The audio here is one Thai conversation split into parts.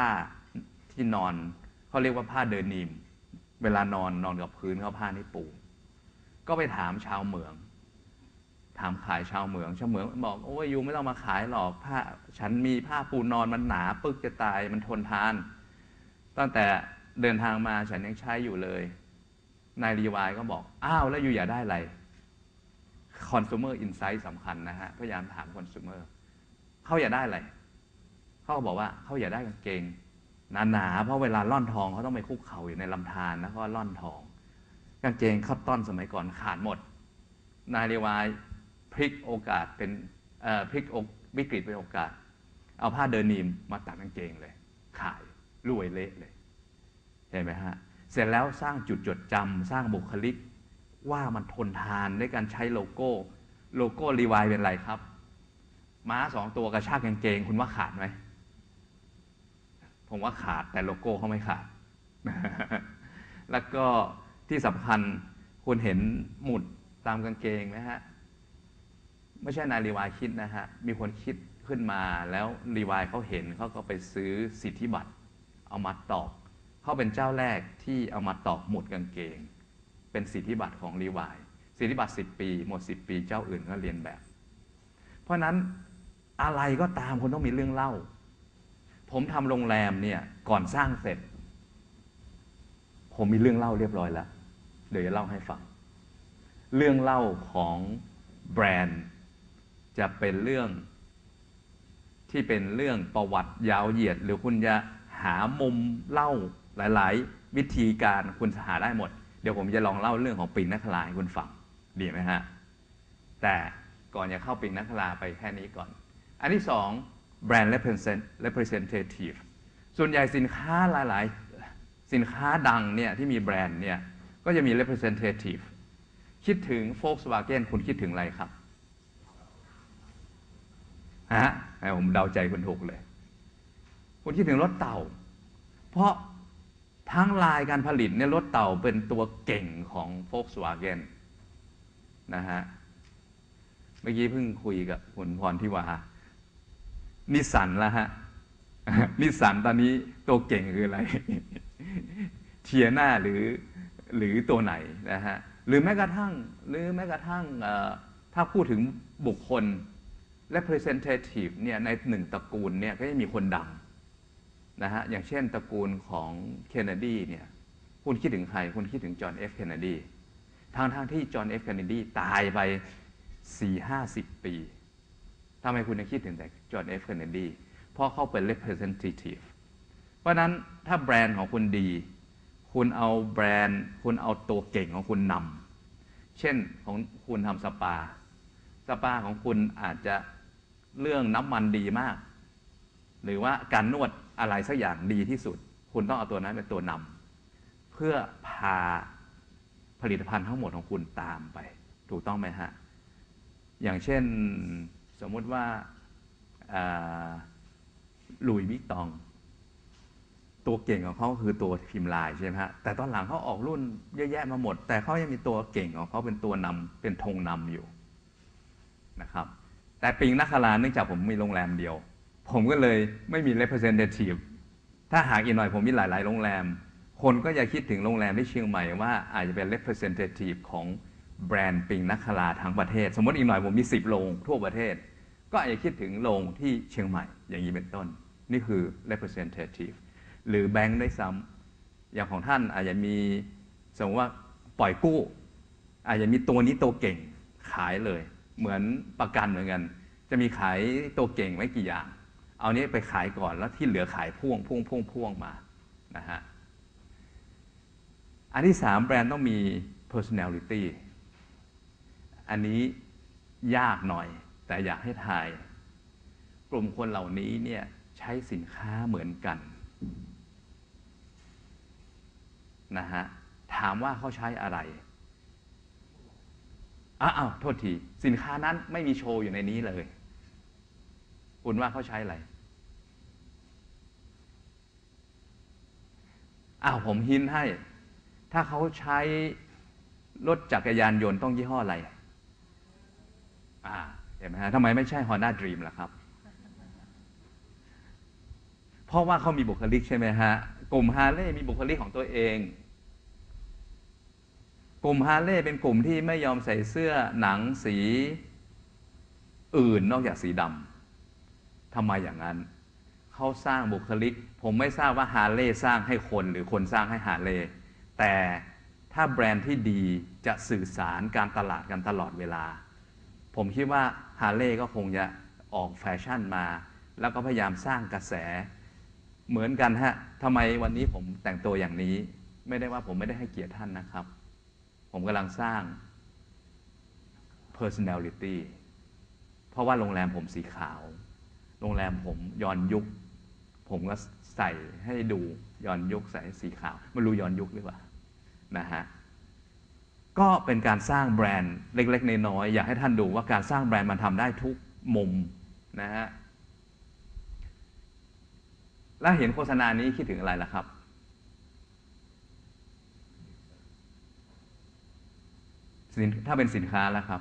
ผ้าที่นอนเขาเรียกว่าผ้าเดินนีม เวลานอนนอนกับพื้นเขาผ้านี่ปู ก็ไปถามชาวเหมือง ถามขายชาวเหมืองชาวเหมืองบอกโอ้ยยูไม่ต้องมาขายหรอกผ้า ฉันมีผ้าปูนอนมันหนาปึกจะตายมันทนทาน ตั้งแต่เดินทางมาฉันยังใช้อยู่เลยนายรีวายก็บอก อ้าวแล้วยูอยากได้อะไร consumer insight สำคัญนะฮะ พยายามถาม consumer เขาอยากได้อะไร เขาก็บอกว่าเขาอยากได้กางเกงหนาๆเพราะเวลาล่อนทองเขาต้องไปคุกเข่าอยู่ในลำธารนะเขาล่อนทอง กางเกงคัตตอนสมัยก่อนขาดหมด นายเรวายพลิกโอกาสเป็นพลิกวิกฤตเป็นโอกาส เอาผ้าเดินนีมมาตัดกางเกงเลย ขายรวยเละเลยเห็นไหมฮะเสร็จแล้วสร้างจุดจดจำสร้างบุคลิกว่ามันทนทานด้วยการใช้โลโก้ โลโก้รีวายเป็นไรครับ ม้าสองตัวกระชากกางเกง คุณว่าขาดไหม ผมว่าขาดแต่โลโก้เขาไม่ขาด แล้วก็ที่สำคัญคุณเห็นหมุดตามกางเกงไหมฮะ ไม่ใช่นายรีวายคิดนะฮะ มีคนคิดขึ้นมาแล้วรีวายเขาเห็นเขาก็ไปซื้อสิทธิบัตร เอามาตอกเขาเป็นเจ้าแรกที่เอามาตอกหมุดกางเกง เป็นสิทธิบัตรของรีวายสิทธิบัตร 10 ปี หมด 10 ปี เจ้าอื่นก็เรียนแบบ เพราะนั้นอะไรก็ตามคุณต้องมีเรื่องเล่า ผมทำโรงแรมเนี่ยก่อนสร้างเสร็จ ผมมีเรื่องเล่าเรียบร้อยแล้ว เดี๋ยวจะเล่าให้ฟัง เรื่องเล่าของแบรนด์ จะเป็นเรื่องที่เป็นเรื่องประวัติยาวเหยียด หรือคุณจะหามุมเล่าหลาย ๆ วิธีการคุณหาได้หมด เดี๋ยวผมจะลองเล่าเรื่องของปิงนักลาให้คุณฟังดีไหมฮะ แต่ก่อนจะเข้าปิงนักลาไปแค่นี้ก่อน อันที่สอง แบรนด์ representative ส่วนใหญ่สินค้าหลาย ๆ สินค้าดังเนี่ยที่มีแบรนด์เนี่ยก็จะมี representative คิดถึง Volkswagen คุณคิดถึงอะไรครับฮะผมเดาใจคุณถูกเลย คุณคิดถึงรถเต่า เพราะทั้งลายการผลิตเนี่ยรถเต่าเป็นตัวเก่งของ Volkswagen นะฮะ เมื่อกี้เพิ่งคุยกับคุณพรทิวา นิสันล้วฮะ นิสันตอนนี้ตัวเก่งคืออะไร เทียนาหรือหรือตัวไหนนะฮะ หรือแม้กระทั่งหรือแม้กระทั่งถ้าพูดถึงบุคคล representative เนี่ยในหนึ่งตระกูลเนี่ยก็จะมีคนดังนะฮะ อย่างเช่นตระกูลของเคนเนดีเนี่ย คุณคิดถึงใคร คุณคิดถึงจอห์นเอฟเคนเนดีทางทางที่จอห์นเอฟเคนเนดีตายไปสี่ห้าสิบปี ทำไมคุณยังคิดถึงแต่จอห์นเอฟเคนเนดีเพราะเขาเป็น representative เพราะนั้นถ้าแบรนด์ของคุณดี คุณเอาแบรนด์ คุณเอาตัวเก่งของคุณนำเช่นของคุณทำสปา สปาของคุณอาจจะเรื่องน้ำมันดีมาก หรือว่าการนวดอะไรสักอย่างดีที่สุด คุณต้องเอาตัวนั้นเป็นตัวนำเพื่อพาผลิตภัณฑ์ทั้งหมดของคุณตามไป ถูกต้องไหมฮะ อย่างเช่น สมมติว่าหลุยวิกตอง ตัวเก่งของเขาคือตัวพิมพ์ลายใช่ไหมฮะแต่ตอนหลังเขาออกรุ่นเยอะแยะมาหมด แต่เขายังมีตัวเก่งของเขาเป็นตัวนำเป็นธงนำอยู่นะครับ แต่ปิงนักคาราเนื่องจากผมมีโรงแรมเดียว ผมก็เลยไม่มี representative ถ้าหากอีกหน่อยผมมีหลาย ๆ โรงแรม คนก็จะคิดถึงโรงแรมที่เชียงใหม่ว่าอาจจะเป็น representative ของแบรนด์ปิงนักคาราทั้งประเทศ สมมติอีกหน่อยผมมี 10 โรงทั่วประเทศ ก็อาจจะคิดถึงโรงที่เชียงใหม่อย่างนี้เป็นต้น นี่คือ representative หรือแบงค์ได้ซ้ำอย่างของท่านอาจจะมีสมมติว่าปล่อยกู้ อาจจะมีตัวนี้ตัวเก่งขายเลย เหมือนประกันเหมือนกัน จะมีขายตัวเก่งไว้กี่อย่าง เอานี้ไปขายก่อนแล้วที่เหลือขายพ่วงพ่วงพ่วงพ่วงมานะฮะอันที่สามแบรนด์ต้องมี personality อันนี้ยากหน่อย แต่อยากให้ทาย กลุ่มคนเหล่านี้เนี่ยใช้สินค้าเหมือนกันนะฮะถามว่าเขาใช้อะไรอ้าวโทษทีสินค้านั้นไม่มีโชว์อยู่ในนี้เลย คุณว่าเขาใช้อะไรอ้าวผมหินให้ ถ้าเขาใช้รถจักรยานยนต์ต้องยี่ห้ออะไร อ่า เห็นไหมฮะทำไมไม่ใช่ Honda Dream ล่ะครับ เพราะว่าเขามีบุคลิกใช่ไหมฮะ กลุ่มฮาร์เลย์มีบุคลิกของตัวเอง กลุ่มฮาร์เลย์เป็นกลุ่มที่ไม่ยอมใส่เสื้อหนังสีอื่นนอกจากสีดำทำไมอย่างนั้น เขาสร้างบุคลิก ผมไม่ทราบว่าฮาร์เลย์สร้างให้คนหรือคนสร้างให้ฮาร์เลย์แต่ถ้าแบรนด์ที่ดีจะสื่อสารการตลาดกันตลอดเวลา ผมคิดว่าฮาร์เลย์ก็คงจะออกแฟชั่นมา แล้วก็พยายามสร้างกระแส เหมือนกันฮะทำไมวันนี้ผมแต่งตัวอย่างนี้ ไม่ได้ว่าผมไม่ได้ให้เกียรติท่านนะครับ ผมกำลังสร้าง personality เพราะว่าโรงแรมผมสีขาว โรงแรมผมย้อนยุค ผมก็ใส่ให้ดูย้อนยุคใส่สีขาว ไม่รู้ย้อนยุคหรือเปล่านะฮะ ก็เป็นการสร้างแบรนด์เล็ก ๆ น้อยๆอยากให้ท่านดูว่าการสร้างแบรนด์มันทำได้ทุกมุมนะฮะแล้วเห็นโฆษณานี้คิดถึงอะไรล่ะครับ ถ้าเป็นสินค้าแล้วครับ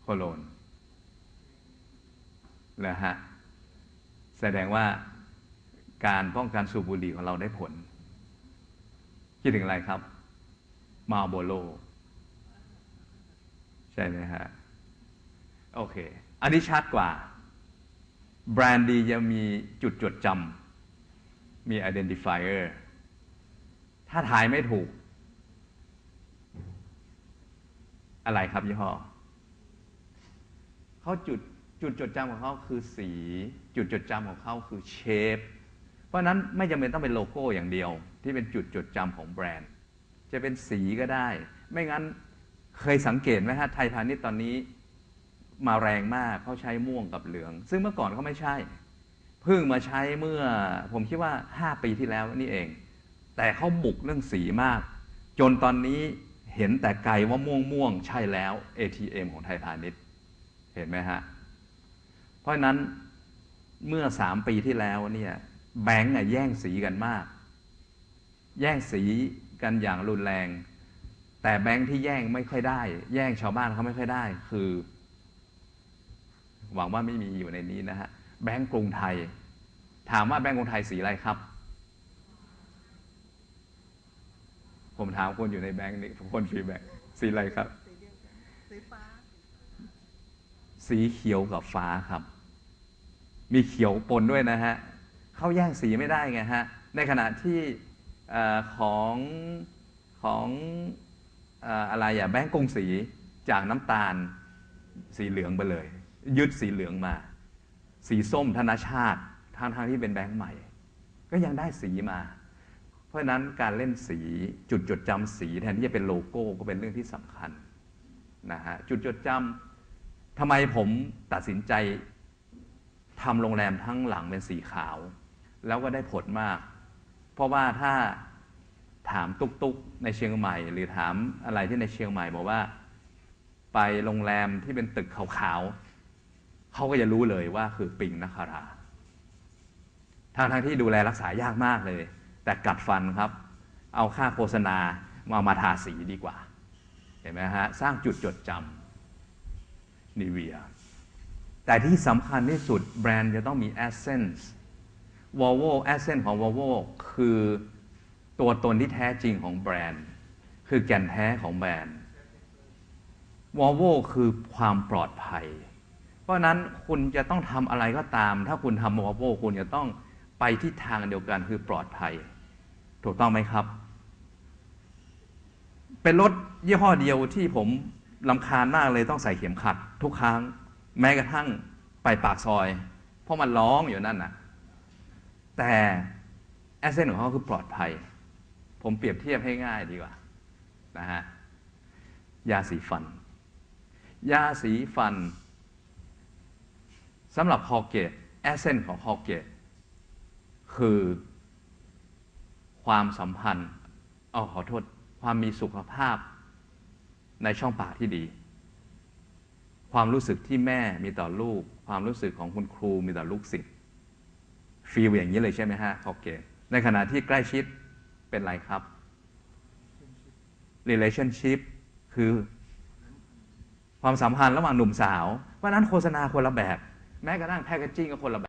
โคโลนเหรอฮะ แสดงว่าการป้องกันสูบบุหรี่ของเราได้ผล คิดถึงอะไรครับ มาโบโล ใช่ไหมฮะ โอเค อันนี้ชัดกว่า แบรนด์ดีจะมีจุดจดจำมี identifier ถ้าถ่ายไม่ถูก อะไรครับยี่ห้อเขาจุดจุดจดจำของเขาคือสี จุดจดจำของเขาคือเชฟ เพราะนั้นไม่จำเป็นต้องเป็นโลโก้อย่างเดียว ที่เป็นจุดจดจำของแบรนด์ จะเป็นสีก็ได้ ไม่งั้นเคยสังเกตไหมฮะไทยพาณิชย์ตอนนี้มาแรงมากเขาใช้ม่วงกับเหลือง ซึ่งเมื่อก่อนเขาไม่ใช่เพิ่งมาใช้เมื่อผมคิดว่า 5 ปีที่แล้วนี่เอง แต่เขาบุกเรื่องสีมาก จนตอนนี้เห็นแต่ไกลว่าม่วงม่วงใช่แล้ว ATM ของไทยพาณิชย์เห็นไหมฮะ เพราะฉะนั้นเมื่อ 3 ปีที่แล้วเนี่ย แบงก์แย่งสีกันมาก แย่งสีกันอย่างรุนแรง แต่แบงก์ที่แย่งไม่ค่อยได้ แย่งชาวบ้านเขาไม่ค่อยได้ คือ หวังว่าไม่มีอยู่ในนี้นะฮะแบงก์กรุงไทย ถามว่าแบงก์กรุงไทยสีอะไรครับ ผมถามคนอยู่ในแบงก์นี่คนฟีแบงก์สีอะไรครับสีเดียวกันสีฟ้า สีเขียวกับฟ้าครับ มีเขียวปนด้วยนะฮะ เข้าแย่งสีไม่ได้ไงฮะ ในขณะที่ของของอะไรอะแบงก์กรุงศรีจากน้ำตาลสีเหลืองไปเลย ยึดสีเหลืองมา สีส้มธนชาติทางทางที่เป็นแบงก์ใหม่ ก็ยังได้สีมา เพราะนั้นการเล่นสีจุดจดจำสีแทนที่จะเป็นโลโก้ก็เป็นเรื่องที่สำคัญนะฮะจุดจดจำทำไมผมตัดสินใจทำโรงแรมทั้งหลังเป็นสีขาว แล้วก็ได้ผลมาก เพราะว่าถ้าถามตุกตุกในเชียงใหม่ หรือถามอะไรที่ในเชียงใหม่บอกว่า ไปโรงแรมที่เป็นตึกขาวๆเขาก็จะรู้เลยว่าคือปิงนคราทางทางที่ดูแลรักษายากมากเลย แต่กัดฟันครับ เอาค่าโฆษณามามาทาสีดีกว่า เห็นไหมฮะ สร้างจุดจดจำนิเวียแต่ที่สำคัญที่สุดแบรนด์จะต้องมีเอเซนส์ essence Volvo essence ของ Volvo คือตัวตนที่แท้จริงของแบรนด์ คือแก่นแท้ของแบรนด์ Volvo คือความปลอดภัย เพราะนั้นคุณจะต้องทำอะไรก็ตาม ถ้าคุณทำ Volvo คุณจะต้องไปที่ทางเดียวกันคือปลอดภัย ถูกต้องไหมครับ เป็นรถยี่ห้อเดียวที่ผมลำคาญมากเลยต้องใส่เข็มขัด ทุกครั้ง แม้กระทั่งไปปากซอย เพราะมันร้องอยู่นั่นน่ะ แต่แอสเซนของเขาคือปลอดภัย ผมเปรียบเทียบให้ง่ายดีกว่านะฮะยาสีฟัน ยาสีฟันสำหรับคอเกตแอสเซนของคอเกตคือความสัมพันธ์เอาขอโทษความมีสุขภาพในช่องปากที่ดี ความรู้สึกที่แม่มีต่อลูก ความรู้สึกของคุณครูมีต่อลูกศิษย์ ฟีลอย่างนี้เลยใช่ไหมฮะโอเคในขณะที่ใกล้ชิดเป็นไรครับ relationship คือความสัมพันธ์ระหว่างหนุ่มสาว เพราะนั้นโฆษณาคนละแบบ แม้กระทั่งแพคเกจิ้งก็คนละแบบ